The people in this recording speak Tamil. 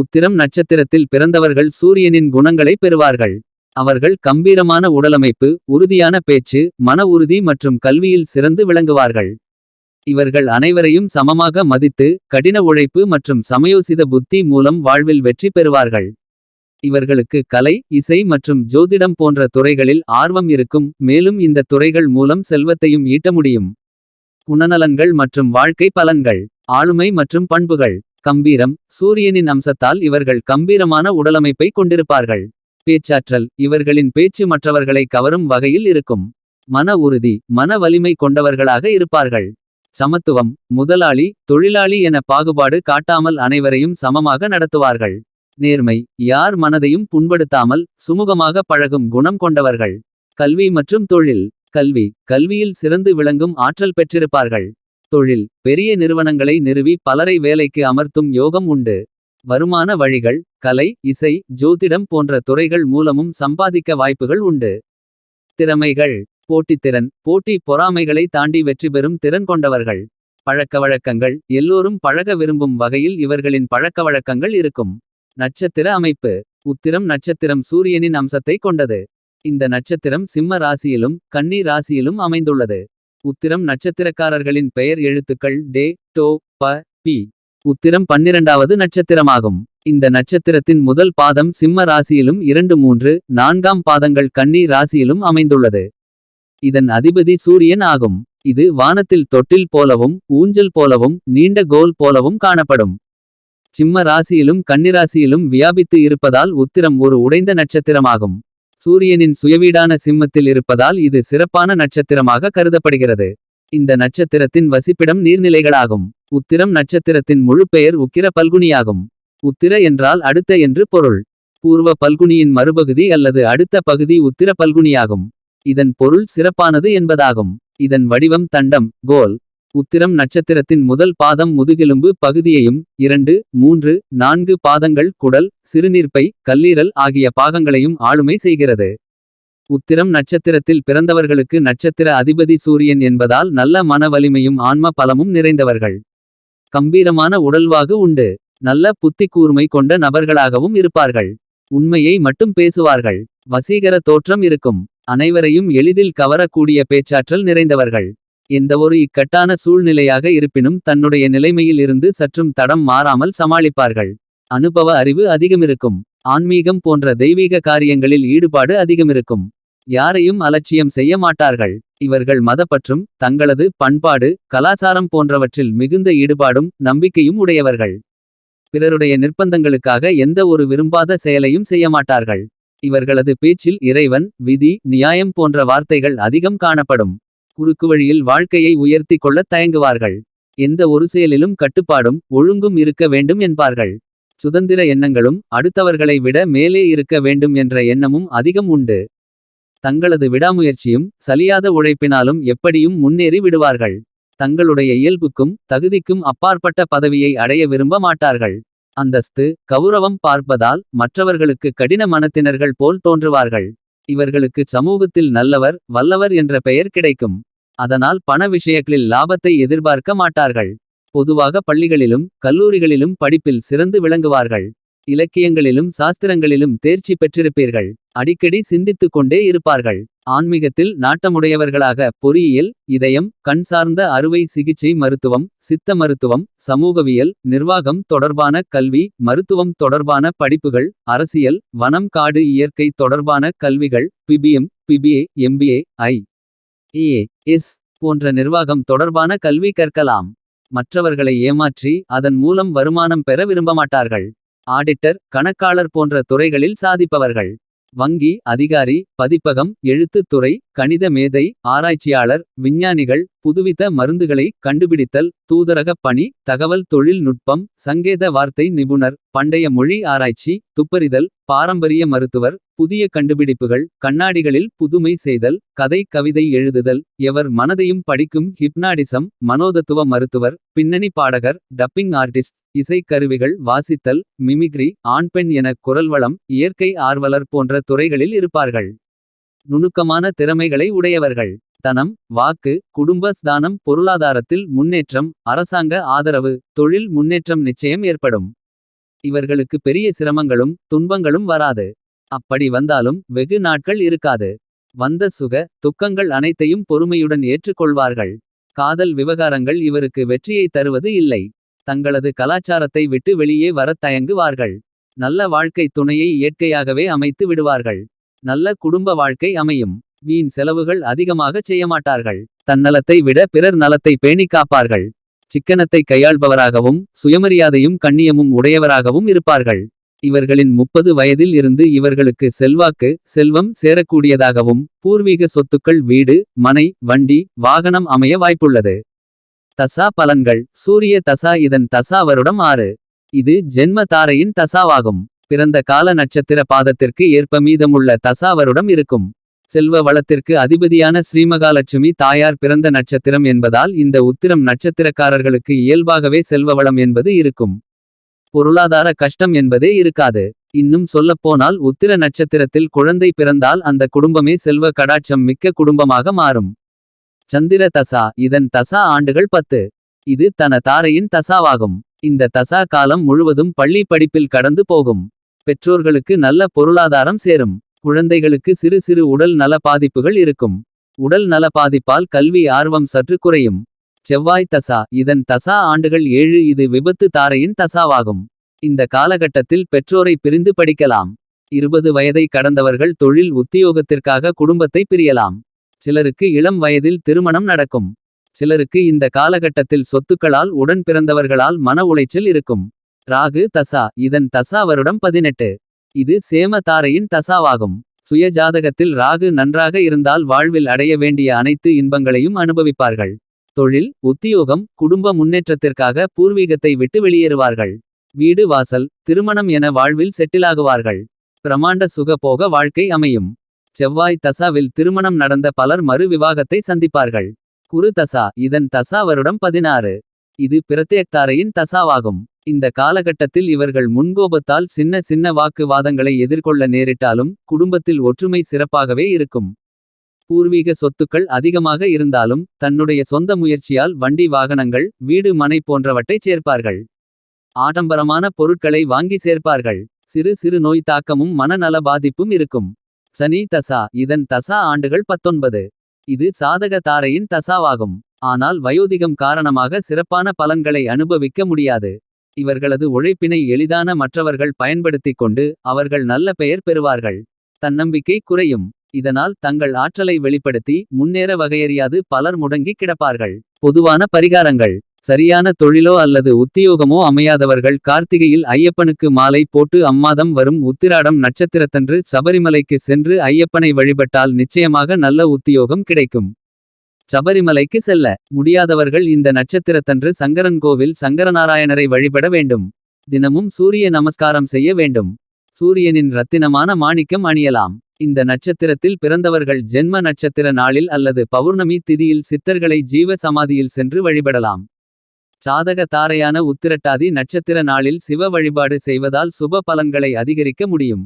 உத்திரம் நட்சத்திரத்தில் பிறந்தவர்கள் சூரியனின் குணங்களை பெறுவார்கள். அவர்கள் கம்பீரமான உடலமைப்பு உறுதியான பேச்சு. மன உறுதி மற்றும் கல்வியில் சிறந்து விளங்குவார்கள். இவர்கள் அனைவரையும் சமமாக மதித்து. கடின உழைப்பு மற்றும் சமயோசித புத்தி மூலம் வாழ்வில் வெற்றி பெறுவார்கள். இவர்களுக்கு கலை இசை மற்றும் ஜோதிடம் போன்ற துறைகளில் ஆர்வம் இருக்கும். மேலும் இந்த துறைகள் மூலம் செல்வத்தையும் ஈட்ட முடியும். குணநலன்கள் மற்றும் வாழ்க்கை பலன்கள் ஆளுமை மற்றும் பண்புகள். கம்பீரம் சூரியனின் அம்சத்தால் இவர்கள் கம்பீரமான உடலமைப்பை கொண்டிருப்பார்கள். பேச்சாற்றல் இவர்களின் பேச்சு மற்றவர்களை கவரும் வகையில் இருக்கும். மன உறுதி மன வலிமை கொண்டவர்களாக இருப்பார்கள். சமத்துவம் முதலாளி தொழிலாளி என பாகுபாடு காட்டாமல் அனைவரையும் சமமாக நடத்துவார்கள். நேர்மை யார் மனதையும் புண்படுத்தாமல் சுமூகமாக பழகும் குணம் கொண்டவர்கள். கல்வி மற்றும் தொழில் கல்வி கல்வியில் சிறந்து விளங்கும் ஆற்றல் பெற்றிருப்பார்கள். தொழில் பெரிய நிறுவனங்களை நிறுவி பலரை வேலைக்கு அமர்த்தும் யோகம் உண்டு. வருமான வழிகள் கலை இசை ஜோதிடம் போன்ற துறைகள் மூலமும் சம்பாதிக்க வாய்ப்புகள் உண்டு. திறமைகள் போட்டித்திறன் போட்டி பொறாமைகளை தாண்டி வெற்றி பெறும் திறன் கொண்டவர்கள். பழக்கவழக்கங்கள் எல்லோரும் பழக விரும்பும் வகையில் இவர்களின் பழக்கவழக்கங்கள் இருக்கும். நட்சத்திர அமைப்பு உத்திரம் நட்சத்திரம் சூரியனின் அம்சத்தை கொண்டது. இந்த நட்சத்திரம் சிம்ம ராசியிலும் கன்னி ராசியிலும் அமைந்துள்ளது. உத்திரம் நட்சத்திரக்காரர்களின் பெயர் எழுத்துக்கள் டே டோ ப பி. உத்திரம் பன்னிரண்டாவது நட்சத்திரமாகும். இந்த நட்சத்திரத்தின் முதல் பாதம் சிம்ம ராசியிலும் இரண்டு மூன்று. நான்காம் பாதங்கள் கன்னி ராசியிலும் அமைந்துள்ளது. இதன் அதிபதி சூரியன் ஆகும். இது வானத்தில் தொட்டில் போலவும் ஊஞ்சல் போலவும் நீண்ட கோல் போலவும் காணப்படும். சிம்ம ராசியிலும் கன்னிராசியிலும் வியாபித்து இருப்பதால் உத்திரம் ஒரு உடைந்த நட்சத்திரமாகும். சூரியனின் சுயவீடான சிம்மத்தில் இருப்பதால் இது சிறப்பான நட்சத்திரமாக கருதப்படுகிறது. இந்த நட்சத்திரத்தின் வசிப்பிடம் நீர்நிலைகளாகும். உத்திரம் நட்சத்திரத்தின் முழு பெயர் உக்கிர பல்குனியாகும். உத்திர என்றால் அடுத்த என்று பொருள். பூர்வ பல்குனியின் மறுபகுதி அல்லது அடுத்த பகுதி உத்திர பல்குனியாகும். இதன் பொருள் சிறப்பானது என்பதாகும். இதன் வடிவம் தண்டம் கோல். உத்திரம் நட்சத்திரத்தின் முதல் பாதம் முதுகெலும்பு பகுதியையும். இரண்டு மூன்று நான்கு பாதங்கள் குடல் சிறுநீர்ப்பை கல்லீரல் ஆகிய பாகங்களையும் ஆளுமை செய்கிறது. உத்திரம் நட்சத்திரத்தில் பிறந்தவர்களுக்கு நட்சத்திர அதிபதி சூரியன் என்பதால் நல்ல மன வலிமையும் ஆன்ம பலமும் நிறைந்தவர்கள். கம்பீரமான உடல்வாகு உண்டு. நல்ல புத்தி கூர்மை கொண்ட நபர்களாகவும் இருப்பார்கள். உண்மையை மட்டும் பேசுவார்கள். வசீகர தோற்றம் இருக்கும். அனைவரையும் எளிதில் கவரக்கூடிய பேச்சாற்றல் நிறைந்தவர்கள். எந்தவொரு இக்கட்டான சூழ்நிலையாக இருப்பினும் தன்னுடைய நிலைமையில் இருந்து சற்றும் தடம் மாறாமல் சமாளிப்பார்கள். அனுபவ அறிவு அதிகமிருக்கும். ஆன்மீகம் போன்ற தெய்வீக காரியங்களில் ஈடுபாடு அதிகமிருக்கும். யாரையும் அலட்சியம் செய்ய மாட்டார்கள். இவர்கள் மதப்பற்றும் தங்களது பண்பாடு கலாசாரம் போன்றவற்றில் மிகுந்த ஈடுபாடும் நம்பிக்கையும் உடையவர்கள். பிறருடைய நிர்பந்தங்களுக்காக எந்த ஒரு விரும்பாத செயலையும் செய்ய மாட்டார்கள் இவர்களது பேச்சில் இறைவன் விதி நியாயம் போன்ற வார்த்தைகள் அதிகம் காணப்படும். குறுக்குவழியில் வாழ்க்கையை உயர்த்தி கொள்ளத் தயங்குவார்கள். எந்த ஒரு செயலிலும் கட்டுப்பாடும் ஒழுங்கும் இருக்க வேண்டும் என்பார்கள். சுதந்திர எண்ணங்களும் அடுத்தவர்களை விட மேலே இருக்க வேண்டும் என்ற எண்ணமும் அதிகம் உண்டு. தங்களது விடாமுயற்சியும் சலியாத உழைப்பினாலும் எப்படியும் முன்னேறி விடுவார்கள். தங்களுடைய இயல்புக்கும் தகுதிக்கும் அப்பாற்பட்ட பதவியை அடைய விரும்ப மாட்டார்கள். அந்தஸ்து கௌரவம் பார்ப்பதால் மற்றவர்களுக்கு கடின மனத்தினர்கள் போல் தோன்றுவார்கள். இவர்களுக்கு சமூகத்தில் நல்லவர் வல்லவர் என்ற பெயர் கிடைக்கும். அதனால் பண விஷயங்களில் லாபத்தை எதிர்பார்க்க மாட்டார்கள். பொதுவாக பள்ளிகளிலும் கல்லூரிகளிலும் படிப்பில் சிறந்து விளங்குவார்கள். இலக்கியங்களிலும் சாஸ்திரங்களிலும் தேர்ச்சி பெற்றிருப்பீர்கள். அடிக்கடி சிந்தித்துக் கொண்டே இருப்பார்கள். ஆன்மீகத்தில் நாட்டமுடையவர்களாக பொறியியல் இதயம் கண் சார்ந்த அறுவை சிகிச்சை மருத்துவம் சித்த மருத்துவம் சமூகவியல் நிர்வாகம் தொடர்பான கல்வி மருத்துவம் தொடர்பான படிப்புகள் அரசியல் வனம் காடு இயற்கை தொடர்பான கல்விகள் BBM BBA MBA I A S போன்ற நிர்வாகம் தொடர்பான கல்வி கற்கலாம். மற்றவர்களை ஏமாற்றி அதன் மூலம் வருமானம் பெற விரும்பமாட்டார்கள். ஆடிட்டர் கணக்காளர் போன்ற துறைகளில் சாதிப்பவர்கள். வங்கி அதிகாரி பதிப்பகம் எழுத்துத் துறை கணித மேதை ஆராய்ச்சியாளர் விஞ்ஞானிகள் புதுவித மருந்துகளை கண்டுபிடித்தல் தூதரகப் பணி தகவல் தொழில் நுட்பம் சங்கேத வார்த்தை நிபுணர் பண்டைய மொழி ஆராய்ச்சி துப்பறிதல் பாரம்பரிய மருத்துவர் புதிய கண்டுபிடிப்புகள் கண்ணாடிகளில் புதுமை செய்தல் கதை கவிதை எழுதுதல் எவர் மனதையும் படிக்கும் ஹிப்னாடிசம் மனோதத்துவ மருத்துவர் பின்னணி பாடகர் டப்பிங் ஆர்டிஸ்ட் இசைக் கருவிகள் வாசித்தல் மிமிக்ரி ஆண் பெண் என குரல்வளம் இயற்கை ஆர்வலர் போன்ற துறைகளில் இருப்பார்கள். நுணுக்கமான திறமைகளை உடையவர்கள். தனம் வாக்கு குடும்ப ஸ்தானம் பொருளாதாரத்தில் முன்னேற்றம் அரசாங்க ஆதரவு தொழில் முன்னேற்றம் நிச்சயம் ஏற்படும். இவர்களுக்கு பெரிய சிரமங்களும் துன்பங்களும் வராது. அப்படி வந்தாலும் வெகு நாட்கள் இருக்காது. வந்த சுக துக்கங்கள் அனைத்தையும் பொறுமையுடன் ஏற்றுக்கொள்வார்கள். காதல் விவகாரங்கள் இவருக்கு வெற்றியை தருவது இல்லை. தங்களது கலாச்சாரத்தை விட்டு வெளியே வரத் தயங்குவார்கள். நல்ல வாழ்க்கை துணையை இயற்கையாகவே அமைத்து விடுவார்கள். நல்ல குடும்ப வாழ்க்கை அமையும். வீண் செலவுகள் அதிகமாகச் செய்யமாட்டார்கள். தன்னலத்தை விட பிறர் நலத்தை பேணி காப்பார்கள். சிக்கனத்தை கையாள்பவராகவும் சுயமரியாதையும் கண்ணியமும் உடையவராகவும் இருப்பார்கள். இவர்களின் முப்பது வயதில் இருந்து இவர்களுக்கு செல்வாக்கு செல்வம் சேரக்கூடியதாகவும். பூர்வீக சொத்துக்கள் வீடு மனை வண்டி வாகனம் அமைய வாய்ப்புள்ளது. தசா பலன்கள் சூரிய தசா இதன் தசா வருடம் ஆறு. இது ஜென்ம தாரையின் தசாவாகும். பிறந்த கால நட்சத்திர பாதத்திற்கு ஏற்ப மீதமுள்ள தசா வருடம் இருக்கும். செல்வ வளத்திற்கு அதிபதியான ஸ்ரீமகாலட்சுமி தாயார் பிறந்த நட்சத்திரம் என்பதால் இந்த உத்திரம் நட்சத்திரக்காரர்களுக்கு இயல்பாகவே செல்வ வளம் என்பது இருக்கும். பொருளாதார கஷ்டம் என்பதே இருக்காது. இன்னும் சொல்லப்போனால் உத்திர நட்சத்திரத்தில் குழந்தை பிறந்தால் அந்த குடும்பமே செல்வ கடாட்சம் மிக்க குடும்பமாக மாறும். சந்திர தசா இதன் தசா ஆண்டுகள் பத்து. இது தன தாரையின் தசாவாகும். இந்த தசா காலம் முழுவதும் பள்ளி படிப்பில் கடந்து போகும். பெற்றோர்களுக்கு நல்ல பொருளாதாரம் சேரும். குழந்தைகளுக்கு சிறு சிறு உடல் நல பாதிப்புகள் இருக்கும். உடல் நல பாதிப்பால் கல்வி ஆர்வம் சற்று குறையும். செவ்வாய் தசா இதன் தசா ஆண்டுகள் ஏழு இது விபத்து தாரையின் தசாவாகும். இந்த காலகட்டத்தில் பெற்றோரை பிரிந்து படிக்கலாம். இருபது வயதை கடந்தவர்கள் தொழில் உத்தியோகத்திற்காக குடும்பத்தை பிரியலாம். சிலருக்கு இளம் வயதில் திருமணம் நடக்கும். சிலருக்கு இந்த காலகட்டத்தில் சொத்துக்களால் உடன் பிறந்தவர்களால் மன உளைச்சல் இருக்கும். ராகு தசா இதன் தசா வருடம் பதினெட்டு. இது சேம தாரையின் தசாவாகும். சுய ஜாதகத்தில் ராகு நன்றாக இருந்தால் வாழ்வில் அடைய வேண்டிய அனைத்து இன்பங்களையும் அனுபவிப்பார்கள். தொழில் உத்தியோகம் குடும்ப முன்னேற்றத்திற்காக பூர்வீகத்தை விட்டு வெளியேறுவார்கள். வீடு வாசல் திருமணம் என வாழ்வில் செட்டிலாகுவார்கள். பிரமாண்ட சுகபோக வாழ்க்கை அமையும். செவ்வாய் தசாவில் திருமணம் நடந்த பலர் மறு விவாகத்தை சந்திப்பார்கள். குரு தசா இதன் தசா வருடம் பதினாறு. இது பிரத்யக்தாரையின் தசாவாகும். இந்த காலகட்டத்தில் இவர்கள் முன்கோபத்தால் சின்ன சின்ன வாக்கு வாதங்களை எதிர்கொள்ள நேரிட்டாலும். குடும்பத்தில் ஒற்றுமை சிறப்பாகவே இருக்கும். பூர்வீக சொத்துக்கள் அதிகமாக இருந்தாலும். தன்னுடைய சொந்த முயற்சியால் வண்டி வாகனங்கள் வீடு மனை போன்றவற்றைச் சேர்ப்பார்கள். ஆடம்பரமான பொருட்களை வாங்கி சேர்ப்பார்கள். சிறு சிறு நோய் தாக்கமும் மனநல பாதிப்பும் இருக்கும். சனி தசா இதன் தசா ஆண்டுகள் பத்தொன்பது. இது சாதக தாரையின் தசாவாகும். ஆனால் வயோதிகம் காரணமாக சிறப்பான பலன்களை அனுபவிக்க முடியாது. இவர்களது உழைப்பினை எளிதான மற்றவர்கள் பயன்படுத்திக் கொண்டு. அவர்கள் நல்ல பெயர் பெறுவார்கள். தன்னம்பிக்கை குறையும். இதனால் தங்கள் ஆற்றலை வெளிப்படுத்தி. முன்னேற வகையறியாது பலர் முடங்கி கிடப்பார்கள். பொதுவான பரிகாரங்கள். சரியான தொழிலோ அல்லது உத்தியோகமோ அமையாதவர்கள் கார்த்திகையில் ஐயப்பனுக்கு மாலை போட்டு அம்மாதம் வரும் உத்திராடம் நட்சத்திரத்தன்று சபரிமலைக்கு சென்று ஐயப்பனை வழிபட்டால் நிச்சயமாக நல்ல உத்தியோகம் கிடைக்கும். சபரிமலைக்கு செல்ல முடியாதவர்கள் இந்த நட்சத்திரத்தன்று சங்கரன் கோவில் சங்கரநாராயணரை வழிபட வேண்டும். தினமும் சூரிய நமஸ்காரம் செய்ய வேண்டும். சூரியனின் ரத்தினமான மாணிக்கம் அணியலாம். இந்த நட்சத்திரத்தில் பிறந்தவர்கள் ஜென்ம நட்சத்திர நாளில் அல்லது பௌர்ணமி திதியில் சித்தர்களை ஜீவ சமாதியில் சென்று வழிபடலாம். சாதக தாரையான உத்திரட்டாதி நட்சத்திர நாளில் சிவ வழிபாடு செய்வதால் சுப பலன்களை அதிகரிக்க முடியும்.